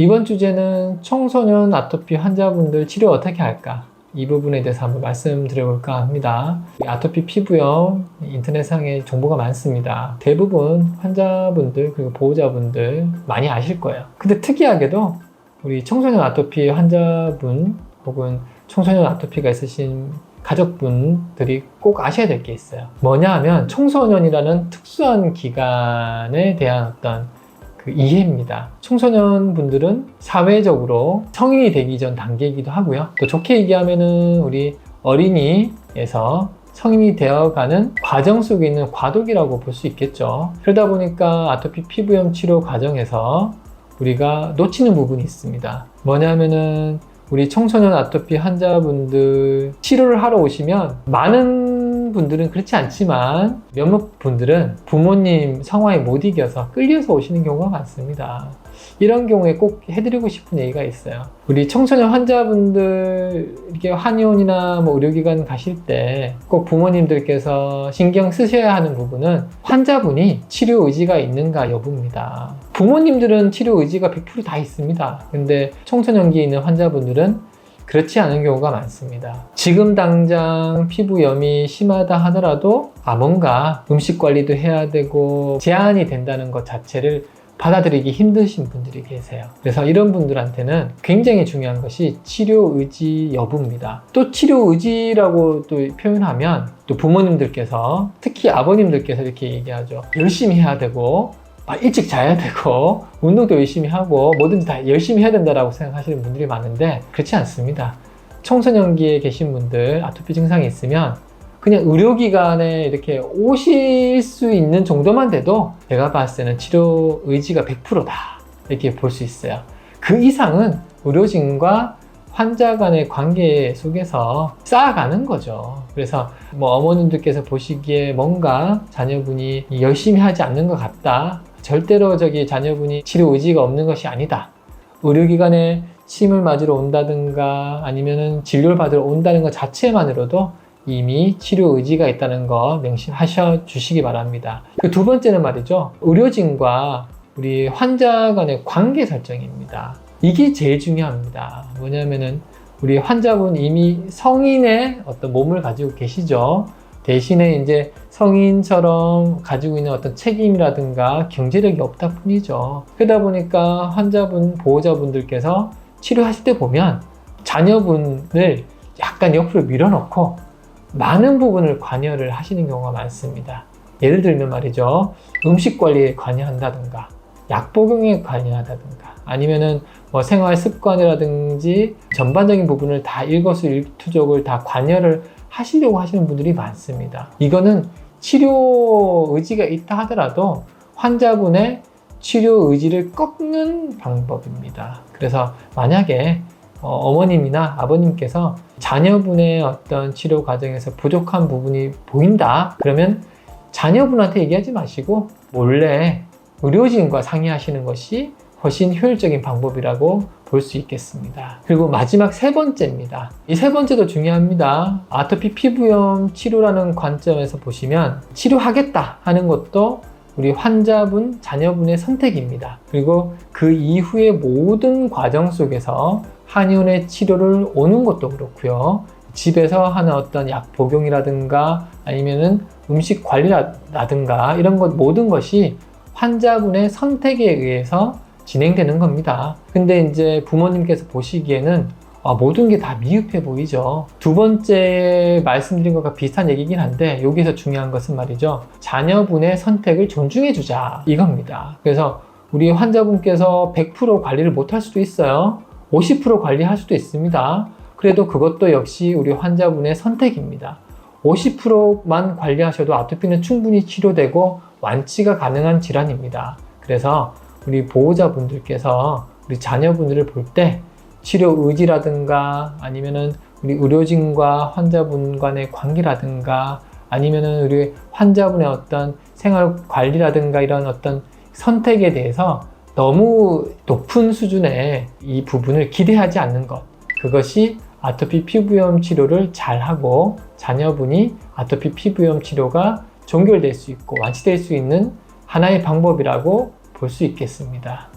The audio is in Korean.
이번 주제는 청소년 아토피 환자분들 치료 어떻게 할까? 이 부분에 대해서 한번 말씀드려볼까 합니다. 이 아토피 피부염 인터넷상에 정보가 많습니다. 대부분 환자분들 그리고 보호자분들 많이 아실 거예요. 근데 특이하게도 우리 청소년 아토피 환자분 혹은 청소년 아토피가 있으신 가족분들이 꼭 아셔야 될 게 있어요. 뭐냐 하면 청소년이라는 특수한 기간에 대한 어떤 그 이해입니다. 청소년 분들은 사회적으로 성인이 되기 전 단계이기도 하고요. 또 좋게 얘기하면은 우리 어린이에서 성인이 되어가는 과정 속에 있는 과도기라고 볼 수 있겠죠. 그러다 보니까 아토피 피부염 치료 과정에서 우리가 놓치는 부분이 있습니다. 뭐냐면은 우리 청소년 아토피 환자분들 치료를 하러 오시면 분들은 그렇지 않지만 몇몇 분들은 부모님 성화에 못 이겨서 끌려서 오시는 경우가 많습니다. 이런 경우에 꼭 해드리고 싶은 얘기가 있어요. 우리 청소년 환자분들 이렇게 한의원이나 뭐 의료기관 가실 때 꼭 부모님들께서 신경 쓰셔야 하는 부분은 환자분이 치료 의지가 있는가 여부입니다. 부모님들은 치료 의지가 100%다 있습니다. 근데 청소년기에 있는 환자분들은 그렇지 않은 경우가 많습니다. 지금 당장 피부염이 심하다 하더라도 아 뭔가 음식 관리도 해야 되고 제한이 된다는 것 자체를 받아들이기 힘드신 분들이 계세요. 그래서 이런 분들한테는 굉장히 중요한 것이 치료 의지 여부입니다. 또 치료 의지라고 또 표현하면 또 부모님들께서 특히 아버님들께서 이렇게 얘기하죠. 열심히 해야 되고 아, 일찍 자야 되고 운동도 열심히 하고 뭐든지 다 열심히 해야 된다라고 생각하시는 분들이 많은데 그렇지 않습니다. 청소년기에 계신 분들 아토피 증상이 있으면 그냥 의료기관에 이렇게 오실 수 있는 정도만 돼도 제가 봤을 때는 치료 의지가 100%다 이렇게 볼 수 있어요. 그 이상은 의료진과 환자 간의 관계 속에서 쌓아가는 거죠. 그래서 뭐 어머님들께서 보시기에 뭔가 자녀분이 열심히 하지 않는 것 같다. 절대로 저기 자녀분이 치료 의지가 없는 것이 아니다. 의료기관에 침을 맞으러 온다든가 아니면은 진료를 받으러 온다는 것 자체만으로도 이미 치료 의지가 있다는 거 명심하셔 주시기 바랍니다. 그 두 번째는 말이죠. 의료진과 우리 환자 간의 관계 설정입니다. 이게 제일 중요합니다. 뭐냐면은 우리 환자분 이미 성인의 어떤 몸을 가지고 계시죠. 대신에 이제 성인처럼 가지고 있는 어떤 책임이라든가 경제력이 없다 뿐이죠. 그러다 보니까 환자분, 보호자분들께서 치료하실 때 보면 자녀분을 약간 옆으로 밀어넣고 많은 부분을 관여를 하시는 경우가 많습니다. 예를 들면 말이죠. 음식 관리에 관여한다든가, 약 복용에 관여하다든가, 아니면은 뭐 생활 습관이라든지 전반적인 부분을 다 일거수일투족을 다 관여를 하시려고 하시는 분들이 많습니다. 이거는 치료 의지가 있다 하더라도 환자분의 치료 의지를 꺾는 방법입니다. 그래서 만약에 어, 머님이나 아버님께서 자녀분의 어떤 치료 과정에서 부족한 부분이 보인다 그러면 자녀분한테 얘기하지 마시고 몰래 의료진과 상의하시는 것이 훨씬 효율적인 방법이라고 볼 수 있겠습니다. 그리고 마지막 세 번째입니다. 이 세 번째도 중요합니다. 아토피 피부염 치료라는 관점에서 보시면 치료하겠다 하는 것도 우리 환자분, 자녀분의 선택입니다. 그리고 그 이후의 모든 과정 속에서 한의원의 치료를 오는 것도 그렇고요. 집에서 하는 어떤 약 복용이라든가 아니면은 음식 관리라든가 이런 것 모든 것이 환자분의 선택에 의해서 진행되는 겁니다. 근데 이제 부모님께서 보시기에는 아, 모든 게 다 미흡해 보이죠. 두 번째 말씀드린 것과 비슷한 얘기긴 한데 여기서 중요한 것은 말이죠. 자녀분의 선택을 존중해 주자 이겁니다. 그래서 우리 환자분께서 100% 관리를 못할 수도 있어요. 50% 관리할 수도 있습니다. 그래도 그것도 역시 우리 환자분의 선택입니다. 50%만 관리하셔도 아토피는 충분히 치료되고 완치가 가능한 질환입니다. 그래서 우리 보호자분들께서 우리 자녀분들을 볼 때 치료 의지라든가 아니면은 우리 의료진과 환자분 간의 관계라든가 아니면은 우리 환자분의 어떤 생활 관리라든가 이런 어떤 선택에 대해서 너무 높은 수준의 이 부분을 기대하지 않는 것. 그것이 아토피 피부염 치료를 잘하고 자녀분이 아토피 피부염 치료가 종결될 수 있고 완치될 수 있는 하나의 방법이라고 볼 수 있겠습니다.